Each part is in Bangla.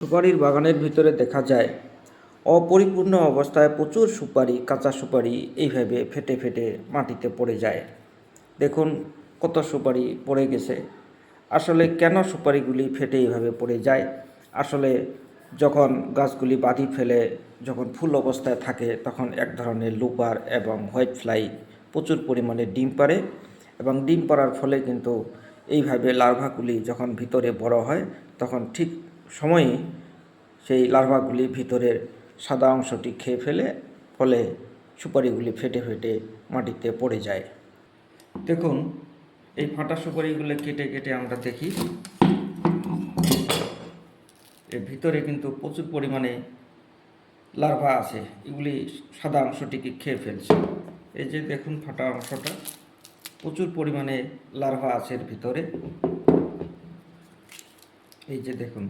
সুপারির বাগানের ভিতরে দেখা যায়, অপরিপূর্ণ অবস্থায় প্রচুর সুপারি, কাঁচা সুপারি এইভাবে ফেটে ফেটে মাটিতে পড়ে যায়। দেখুন কত সুপারি পড়ে গেছে। আসলে কেন সুপারিগুলি ফেটে এইভাবে পড়ে যায়? আসলে যখন গাছগুলি বাঁধি ফেলে, যখন ফুল অবস্থায় থাকে, তখন এক ধরনের লুপার এবং হোয়াইট ফ্লাই প্রচুর পরিমাণে ডিম পারে এবং ডিম পাড়ার ফলে কিন্তু এইভাবে লার্ভাগুলি যখন ভিতরে বড় হয়, তখন ঠিক সময়ে সেই লার্ভাগুলি ভিতরের সাদা অংশটি খেয়ে ফেলে, ফলে সুপারিগুলি ফেটে ফেটে মাটিতে পড়ে যায়। দেখুন, এই ফাটা সুপারিগুলো কেটে কেটে আমরা দেখি। এর ভিতরে কিন্তু প্রচুর পরিমাণে লার্ভা আছে, এগুলি সাদা অংশটিকে খেয়ে ফেলছে। এই যে দেখুন ফাটা অংশটা, প্রচুর পরিমাণে লার্ভা আছে এর ভিতরে। এই যে দেখুন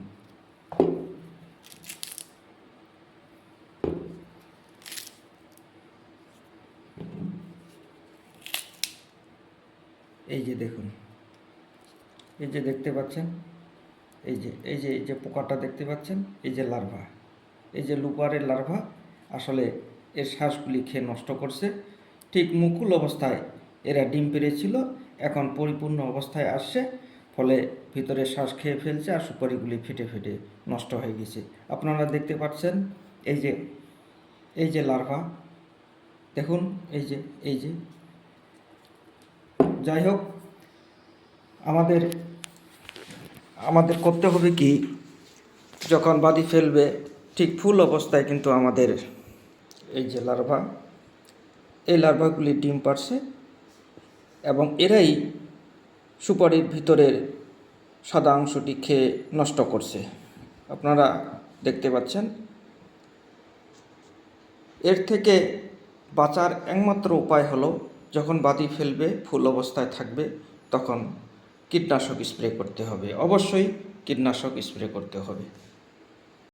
এই যে দেখুন, এই যে দেখতে পাচ্ছেন, এই যে এই যে এই যে পোকাটা দেখতে পাচ্ছেন, এই যে লার্ভা, এই যে লুপারের লার্ভা আসলে এর শ্বাসগুলি খেয়ে নষ্ট করছে। ঠিক মুকুল অবস্থায় এরা ডিম পেরেছিল, এখন পরিপূর্ণ অবস্থায় আসছে। ফলে ভিতরে শ্বাস খেয়ে ফেলছে আর সুপারিগুলি ফেটে ফেটে নষ্ট হয়ে গেছে। আপনারা দেখতে পাচ্ছেন এই যে এই যে লার্ভা। দেখুন, এই যে এই যে। যাই হোক, আমাদের আমাদের করতে হবে কি, যখন বাদি ফেলবে, ঠিক ফুল অবস্থায় কিন্তু আমাদের এই যে লার্ভা, এই লার্ভাগুলি ডিম পারছে এবং এরাই সুপারির ভিতরের সাদা অংশটি খেয়ে নষ্ট করছে। আপনারা দেখতে পাচ্ছেন। এর থেকে বাঁচার একমাত্র উপায় হলো, যখন বাতি ফেলবে, ফুল অবস্থায় থাকবে, তখন কীটনাশক স্প্রে করতে হবে। অবশ্যই কীটনাশক স্প্রে করতে হবে।